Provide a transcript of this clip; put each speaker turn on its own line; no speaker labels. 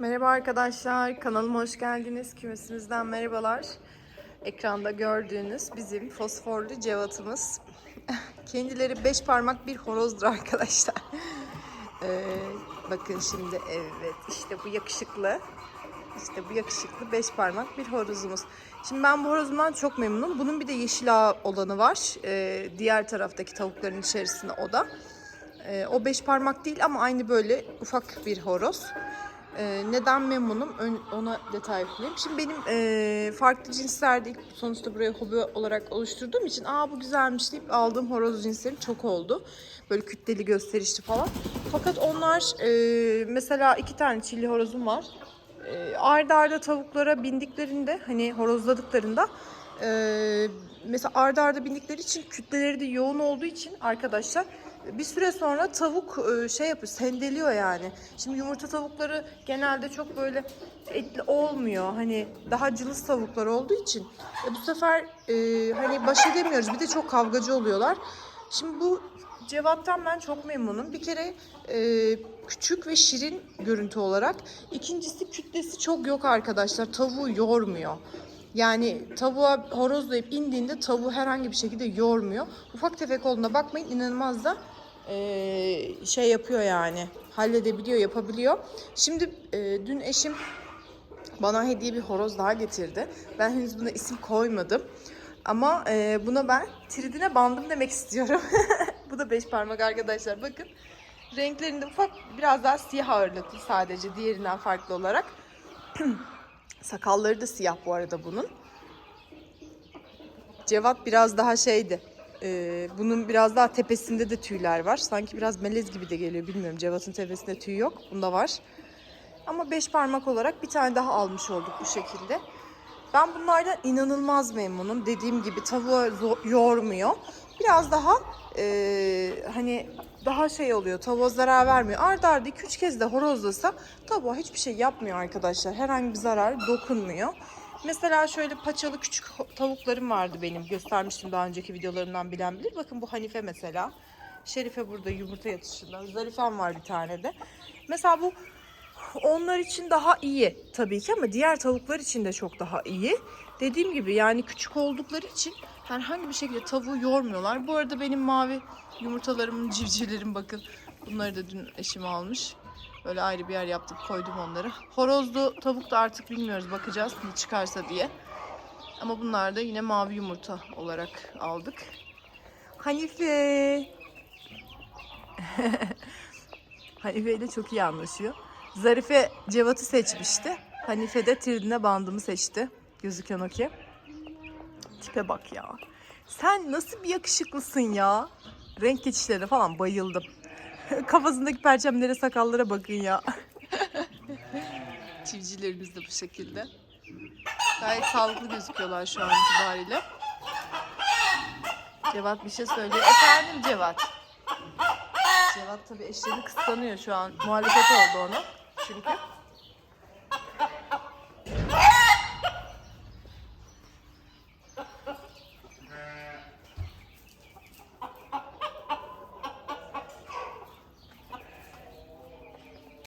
Merhaba arkadaşlar, kanalıma hoş geldiniz. Kümesimizden merhabalar. Ekranda gördüğünüz bizim fosforlu cevatımız. Kendileri beş parmak bir horozdur arkadaşlar. Ee, bakın şimdi evet işte bu yakışıklı. İşte bu yakışıklı beş parmak bir horozumuz. Şimdi ben bu horozumdan çok memnunum. Bunun bir de yeşil ağ olanı var. Ee, diğer taraftaki tavukların içerisinde o da. Ee, o beş parmak değil ama aynı böyle ufak bir horoz. Ee, neden memnunum? Ona detay ekleyeyim. Şimdi benim e, farklı cinslerde ilk sonuçta buraya hobi olarak oluşturduğum için aa bu güzelmiş deyip aldığım horoz cinsleri çok oldu. Böyle kütleli gösterişli falan. Fakat onlar e, mesela iki tane çilli horozum var. E, arda arda tavuklara bindiklerinde hani horozladıklarında e, mesela arda arda bindikleri için kütleleri de yoğun olduğu için arkadaşlar bir süre sonra tavuk e, şey yapıyor, sendeliyor yani. Şimdi yumurta tavukları genelde çok böyle etli olmuyor. Hani daha cılız tavuklar olduğu için. E, bu sefer e, hani baş edemiyoruz. Bir de çok kavgacı oluyorlar. Şimdi bu Cevat'tan ben çok memnunum. Bir kere e, küçük ve şirin görüntü olarak. İkincisi kütlesi çok yok arkadaşlar. Tavuğu yormuyor. Yani tavuğa horozlayıp indiğinde tavuğu herhangi bir şekilde yormuyor. Ufak tefek olduğuna bakmayın inanılmaz da eee, şey yapıyor yani. Halledebiliyor, yapabiliyor. Şimdi eee, dün eşim bana hediye bir horoz daha getirdi. Ben henüz buna isim koymadım. Ama eee, buna ben tridine bandım demek istiyorum. Bu da beş parmak arkadaşlar bakın. Renklerinde ufak biraz daha siyah ağırlıklı sadece diğerinden farklı olarak. Sakalları da siyah bu arada bunun. Cevat biraz daha şeydi. E, bunun biraz daha tepesinde de tüyler var. Sanki biraz melez gibi de geliyor bilmiyorum. Cevat'ın tepesinde tüy yok. Bunda var. Ama beş parmak olarak bir tane daha almış olduk bu şekilde. Ben bunlardan inanılmaz memnunum. Dediğim gibi tavuğa zo- yormuyor. Biraz daha e, hani daha şey oluyor. Tavuğa zarar vermiyor. Arda arda 2-3 kez de horozlasa tavuğa hiçbir şey yapmıyor arkadaşlar. Herhangi bir zarar dokunmuyor. Mesela şöyle paçalı küçük tavuklarım vardı benim. Göstermiştim daha önceki videolarımdan bilen bilir. Bakın bu Hanife mesela. Şerife burada yumurta yatışında. Zarifem var bir tane de. Mesela bu onlar için daha iyi tabii ki ama diğer tavuklar için de çok daha iyi. Dediğim gibi yani küçük oldukları için herhangi bir şekilde tavuğu yormuyorlar. Bu arada benim mavi yumurtalarımın, civcivlerim bakın. Bunları da dün eşim almış. Böyle ayrı bir yer yaptık koydum onları. Horozlu tavuk da artık bilmiyoruz bakacağız ne çıkarsa diye. Ama bunlar da yine mavi yumurta olarak aldık. Hanife. Hanife ile çok iyi anlaşıyor. Zarife Cevat'ı seçmişti. Hanife de Tridine bandımı seçti. Gözüken o ki. Tipe bak ya. Sen nasıl bir yakışıklısın ya. Renk geçişlerine falan bayıldım. Kafasındaki perçemlere sakallara bakın ya. Çivcilerimiz de bu şekilde. Gayet sağlıklı gözüküyorlar şu an itibariyle. Cevat bir şey söylüyor. Efendim Cevat. Cevat tabii eşlerini kıskanıyor şu an. Muhalefet oldu ona. Çünkü.